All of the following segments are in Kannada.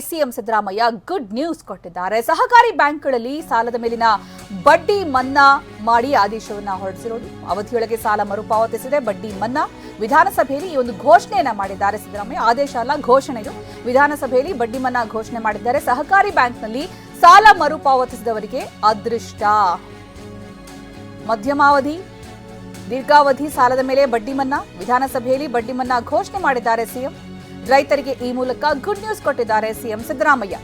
ಸಿಎಂ ಸಿದ್ದರಾಮಯ್ಯ ಗುಡ್ ನ್ಯೂಸ್ ಕೊಟ್ಟಿದ್ದಾರೆ. ಸಹಕಾರಿ ಬ್ಯಾಂಕ್ಗಳಲ್ಲಿ ಸಾಲದ ಮೇಲಿನ ಬಡ್ಡಿ ಮನ್ನಾ ಮಾಡಿ ಆದೇಶವನ್ನ ಹೊರಡಿಸಿರೋದು. ಅವಧಿಯೊಳಗೆ ಸಾಲ ಮರುಪಾವತಿಸಿದೆ, ಬಡ್ಡಿ ಮನ್ನಾ. ವಿಧಾನಸಭೆಯಲ್ಲಿ ಈ ಒಂದು ಘೋಷಣೆಯನ್ನ ಮಾಡಿದ್ದಾರೆ ಸಿದ್ದರಾಮಯ್ಯ. ಆದೇಶ ಅಲ್ಲ, ಘೋಷಣೆ ಇದು. ವಿಧಾನಸಭೆಯಲ್ಲಿ ಬಡ್ಡಿ ಮನ್ನಾ ಘೋಷಣೆ ಮಾಡಿದ್ದಾರೆ. ಸಹಕಾರಿ ಬ್ಯಾಂಕ್ನಲ್ಲಿ ಸಾಲ ಮರುಪಾವತಿಸಿದವರಿಗೆ ಅದೃಷ್ಟ. ಮಧ್ಯಮಾವಧಿ, ದೀರ್ಘಾವಧಿ ಸಾಲದ ಮೇಲೆ ಬಡ್ಡಿ ಮನ್ನಾ. ವಿಧಾನಸಭೆಯಲ್ಲಿ ಬಡ್ಡಿ ಮನ್ನಾ ಘೋಷಣೆ ಮಾಡಿದ್ದಾರೆ ಸಿಎಂ. ರೈತರಿಗೆ ಈ ಮೂಲಕ ಗುಡ್ ನ್ಯೂಸ್ ಕೊಟ್ಟಿದ್ದಾರೆ ಸಿಎಂ ಸಿದ್ದರಾಮಯ್ಯ.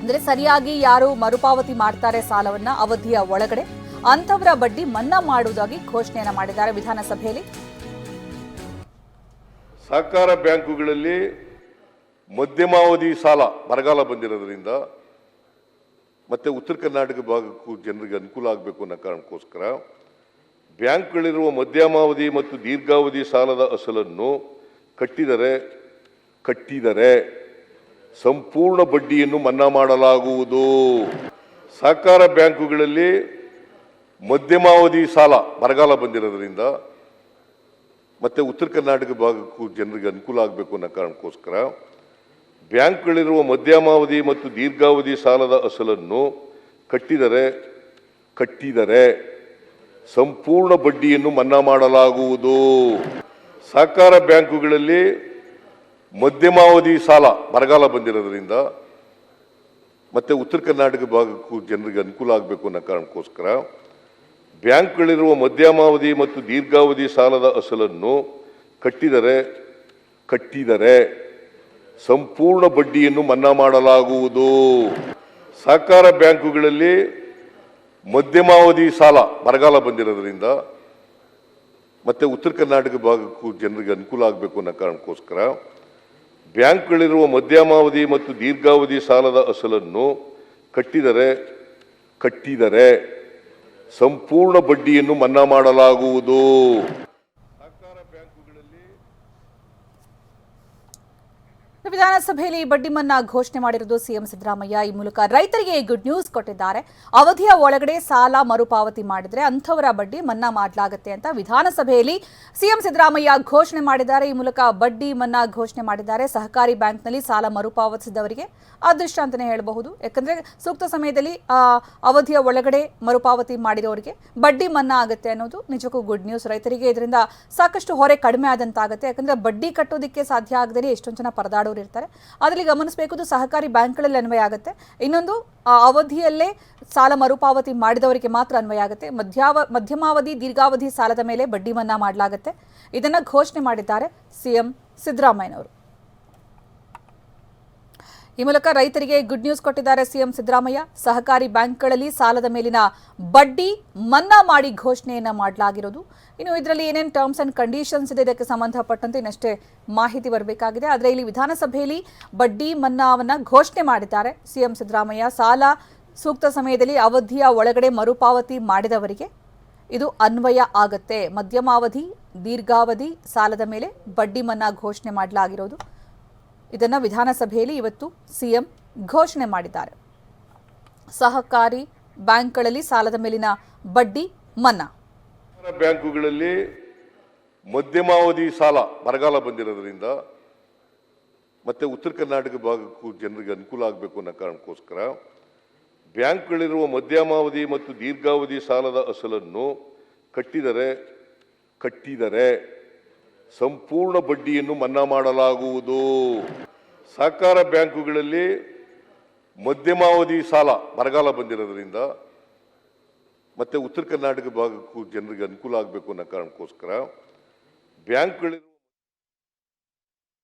ಅಂದ್ರೆ ಸರಿಯಾಗಿ ಯಾರು ಮರುಪಾವತಿ ಮಾಡ್ತಾರೆ ಸಾಲವನ್ನ ಅವಧಿಯ ಒಳಗಡೆ ಅಂತವರ ಬಡ್ಡಿ ಮನ್ನಾ ಮಾಡುವುದಾಗಿ ಘೋಷಣೆಯನ್ನು ಮಾಡಿದ್ದಾರೆ ವಿಧಾನಸಭೆಯಲ್ಲಿ. ಸಹಕಾರ ಬ್ಯಾಂಕುಗಳಲ್ಲಿ ಮಧ್ಯಮಾವಧಿ ಸಾಲ ಬರಗಾಲ ಬಂದಿರೋದ್ರಿಂದ ಮತ್ತೆ ಉತ್ತರ ಕರ್ನಾಟಕ ಭಾಗಕ್ಕೂ ಜನರಿಗೆ ಅನುಕೂಲ ಆಗಬೇಕು ಅನ್ನೋ ಕಾರಣಕ್ಕೋಸ್ಕರ ಬ್ಯಾಂಕ್ಗಳಿರುವ ಮಧ್ಯಮಾವಧಿ ಮತ್ತು ದೀರ್ಘಾವಧಿ ಸಾಲದ ಅಸಲನ್ನು ಕಟ್ಟಿದರೆ ಕಟ್ಟಿದರೆ ಸಂಪೂರ್ಣ ಬಡ್ಡಿಯನ್ನು ಮನ್ನಾ ಮಾಡಲಾಗುವುದು. ಸಹಕಾರ ಬ್ಯಾಂಕುಗಳಲ್ಲಿ ಮಧ್ಯಮಾವಧಿ ಸಾಲ ಬರಗಾಲ ಬಂದಿರೋದ್ರಿಂದ ಮತ್ತೆ ಉತ್ತರ ಕರ್ನಾಟಕ ಭಾಗಕ್ಕೂ ಜನರಿಗೆ ಅನುಕೂಲ ಆಗಬೇಕು ಅನ್ನೋ ಕಾರಣಕ್ಕೋಸ್ಕರ ಬ್ಯಾಂಕ್ಗಳಿರುವ ಮಧ್ಯಮಾವಧಿ ಮತ್ತು ದೀರ್ಘಾವಧಿ ಸಾಲದ ಅಸಲನ್ನು ಕಟ್ಟಿದರೆ ಕಟ್ಟಿದರೆ ಸಂಪೂರ್ಣ ಬಡ್ಡಿಯನ್ನು ಮನ್ನಾ ಮಾಡಲಾಗುವುದು. ಸಹಕಾರ ಬ್ಯಾಂಕುಗಳಲ್ಲಿ ಮಧ್ಯಮಾವಧಿ ಸಾಲ ಬರಗಾಲ ಬಂದಿರೋದ್ರಿಂದ ಮತ್ತೆ ಉತ್ತರ ಕರ್ನಾಟಕ ಭಾಗಕ್ಕೂ ಜನರಿಗೆ ಅನುಕೂಲ ಆಗಬೇಕು ಅನ್ನೋ ಕಾರಣಕ್ಕೋಸ್ಕರ ಬ್ಯಾಂಕ್ಗಳಿರುವ ಮಧ್ಯಮಾವಧಿ ಮತ್ತು ದೀರ್ಘಾವಧಿ ಸಾಲದ ಅಸಲನ್ನು ಕಟ್ಟಿದರೆ ಕಟ್ಟಿದರೆ ಸಂಪೂರ್ಣ ಬಡ್ಡಿಯನ್ನು ಮನ್ನಾ ಮಾಡಲಾಗುವುದು. ಸಹಕಾರ ಬ್ಯಾಂಕುಗಳಲ್ಲಿ ಮಧ್ಯಮಾವಧಿ ಸಾಲ ಬರಗಾಲ ಬಂದಿರೋದ್ರಿಂದ ಮತ್ತೆ ಉತ್ತರ ಕರ್ನಾಟಕ ಭಾಗಕ್ಕೂ ಜನರಿಗೆ ಅನುಕೂಲ ಆಗಬೇಕು ಅನ್ನೋ ಕಾರಣಕ್ಕೋಸ್ಕರ ಬ್ಯಾಂಕ್ಗಳಿರುವ ಮಧ್ಯಮಾವಧಿ ಮತ್ತು ದೀರ್ಘಾವಧಿ ಸಾಲದ ಅಸಲನ್ನು ಕಟ್ಟಿದರೆ ಕಟ್ಟಿದರೆ ಸಂಪೂರ್ಣ ಬಡ್ಡಿಯನ್ನು ಮನ್ನಾ ಮಾಡಲಾಗುವುದು ಸಹಕಾರ ಬ್ಯಾಂಕುಗಳಲ್ಲಿ ವಿಧಾನಸಭೆಯಲ್ಲಿ ಬಡ್ಡಿ ಮನ್ನಾ ಘೋಷಣೆ ಮಾಡಿರುವುದು ಸಿಎಂ ಸಿದ್ದರಾಮಯ್ಯ. ಈ ಮೂಲಕ ರೈತರಿಗೆ ಗುಡ್ ನ್ಯೂಸ್ ಕೊಟ್ಟಿದ್ದಾರೆ. ಅವಧಿಯ ಒಳಗಡೆ ಸಾಲ ಮರುಪಾವತಿ ಮಾಡಿದರೆ ಅಂಥವರ ಬಡ್ಡಿ ಮನ್ನಾ ಮಾಡಲಾಗುತ್ತೆ ಅಂತ ವಿಧಾನಸಭೆಯಲ್ಲಿ ಸಿಎಂ ಸಿದ್ದರಾಮಯ್ಯ ಘೋಷಣೆ ಮಾಡಿದ್ದಾರೆ. ಈ ಮೂಲಕ ಬಡ್ಡಿ ಮನ್ನಾ ಘೋಷಣೆ ಮಾಡಿದ್ದಾರೆ. ಸಹಕಾರಿ ಬ್ಯಾಂಕ್ನಲ್ಲಿ ಸಾಲ ಮರುಪಾವತಿಸಿದವರಿಗೆ ಅದೃಷ್ಟ ಅಂತಲೇ ಹೇಳಬಹುದು. ಯಾಕಂದರೆ ಸೂಕ್ತ ಸಮಯದಲ್ಲಿ ಅವಧಿಯ ಒಳಗಡೆ ಮರುಪಾವತಿ ಮಾಡಿರೋರಿಗೆ ಬಡ್ಡಿ ಮನ್ನಾ ಆಗುತ್ತೆ ಅನ್ನೋದು ನಿಜಕ್ಕೂ ಗುಡ್ ನ್ಯೂಸ್ ರೈತರಿಗೆ ಇದರಿಂದ ಸಾಕಷ್ಟು ಹೊರೆ ಕಡಿಮೆ ಆದಂತಾಗುತ್ತೆ. ಯಾಕಂದ್ರೆ ಬಡ್ಡಿ ಕಟ್ಟೋದಕ್ಕೆ ಸಾಧ್ಯ ಆಗದೇ ಎಷ್ಟೊಂದು ಜನ ಪರದಾಡೋರು ಇರ್ತಾರೆ. ಅದರಲ್ಲಿ ಗಮನಿಸಬೇಕು ಸಹಕಾರಿ ಬ್ಯಾಂಕ್ಗಳಲ್ಲಿ ಅನ್ವಯ ಆಗುತ್ತೆ. ಇನ್ನೊಂದು, ಆ ಅವಧಿಯಲ್ಲೇ ಸಾಲ ಮರುಪಾವತಿ ಮಾಡಿದವರಿಗೆ ಮಾತ್ರ ಅನ್ವಯ ಆಗುತ್ತೆ. ಮಧ್ಯಾವ, ಮಧ್ಯಮಾವಧಿ, ದೀರ್ಘಾವಧಿ ಸಾಲದ ಮೇಲೆ ಬಡ್ಡಿ ಮನ್ನಾ ಮಾಡಲಾಗುತ್ತೆ. ಇದನ್ನು ಘೋಷಣೆ ಮಾಡಿದ್ದಾರೆ ಸಿಎಂ ಸಿದ್ದರಾಮಯ್ಯನವರು. ಈ ಮೂಲಕ ರೈತರಿಗೆ ಗುಡ್ ನ್ಯೂಸ್ ಕೊಟ್ಟಿದ್ದಾರೆ ಸಿಎಂ ಸಿದ್ದರಾಮಯ್ಯ. ಸಹಕಾರಿ ಬ್ಯಾಂಕ್ಗಳಲ್ಲಿ ಸಾಲದ ಮೇಲಿನ ಬಡ್ಡಿ ಮನ್ನಾ ಮಾಡಿ ಘೋಷಣೆಯನ್ನ ಮಾಡಲಾಗಿರೋದು. ಇನ್ನು ಇದರಲ್ಲಿ ಏನೇನು ಟರ್ಮ್ಸ್ ಅಂಡ್ ಕಂಡೀಷನ್ಸ್ ಇದೆ ಇದಕ್ಕೆ ಸಂಬಂಧಪಟ್ಟಂತೆ ಇನ್ನಷ್ಟೇ ಮಾಹಿತಿ ಬರಬೇಕಾಗಿದೆ. ಆದರೆ ಇಲ್ಲಿ ವಿಧಾನಸಭೆಯಲ್ಲಿ ಬಡ್ಡಿ ಮನ್ನಾವನ್ನ ಘೋಷಣೆ ಮಾಡಿದ್ದಾರೆ. ಸಿಎಂ ಸಿದ್ದರಾಮಯ್ಯ ಸಾಲ ಸೂಕ್ತ ಸಮಯದಲ್ಲಿ ಅವಧಿಯ ಒಳಗಡೆ ಮರುಪಾವತಿ ಮಾಡಿದವರಿಗೆ ಇದು ಅನ್ವಯ ಆಗುತ್ತೆ. ಮಧ್ಯಮಾವಧಿ, ದೀರ್ಘಾವಧಿ ಸಾಲದ ಮೇಲೆ ಬಡ್ಡಿ ಮನ್ನಾ ಘೋಷಣೆ ಮಾಡಲಾಗಿರೋದು. ಇದನ್ನ ವಿಧಾನಸಭೆಯಲ್ಲಿ ಇವತ್ತು ಸಿಎಂ ಘೋಷಣೆ ಮಾಡಿದ್ದಾರೆ. ಸಹಕಾರಿ ಬ್ಯಾಂಕ್ಗಳಲ್ಲಿ ಸಾಲದ ಮೇಲಿನ ಬಡ್ಡಿ ಮನ್ನಾ. ಬ್ಯಾಂಕುಗಳಲ್ಲಿ ಮಧ್ಯಮಾವಧಿ ಸಾಲ ಬರಗಾಲ ಬಂದಿರೋದ್ರಿಂದ ಮತ್ತೆ ಉತ್ತರ ಕರ್ನಾಟಕ ಭಾಗಕ್ಕೂ ಜನರಿಗೆ ಅನುಕೂಲ ಆಗಬೇಕು ಅನ್ನೋ ಕಾರಣಕ್ಕೋಸ್ಕರ ಬ್ಯಾಂಕ್ಗಳಿರುವ ಮಧ್ಯಮಾವಧಿ ಮತ್ತು ದೀರ್ಘಾವಧಿ ಸಾಲದ ಅಸಲನ್ನು ಕಟ್ಟಿದರೆ ಕಟ್ಟಿದರೆ ಸಂಪೂರ್ಣ ಬಡ್ಡಿಯನ್ನು ಮನ್ನಾ ಮಾಡಲಾಗುವುದು. ಸಹಕಾರ ಬ್ಯಾಂಕುಗಳಲ್ಲಿ ಮಧ್ಯಮಾವಧಿ ಸಾಲ ಬರಗಾಲ ಬಂದಿರೋದ್ರಿಂದ ಮತ್ತೆ ಉತ್ತರ ಕರ್ನಾಟಕ ಭಾಗಕ್ಕೂ ಜನರಿಗೆ ಅನುಕೂಲ ಆಗಬೇಕು ಅನ್ನೋ ಕಾರಣಕ್ಕೋಸ್ಕರ ಬ್ಯಾಂಕ್ಗಳಿರುವ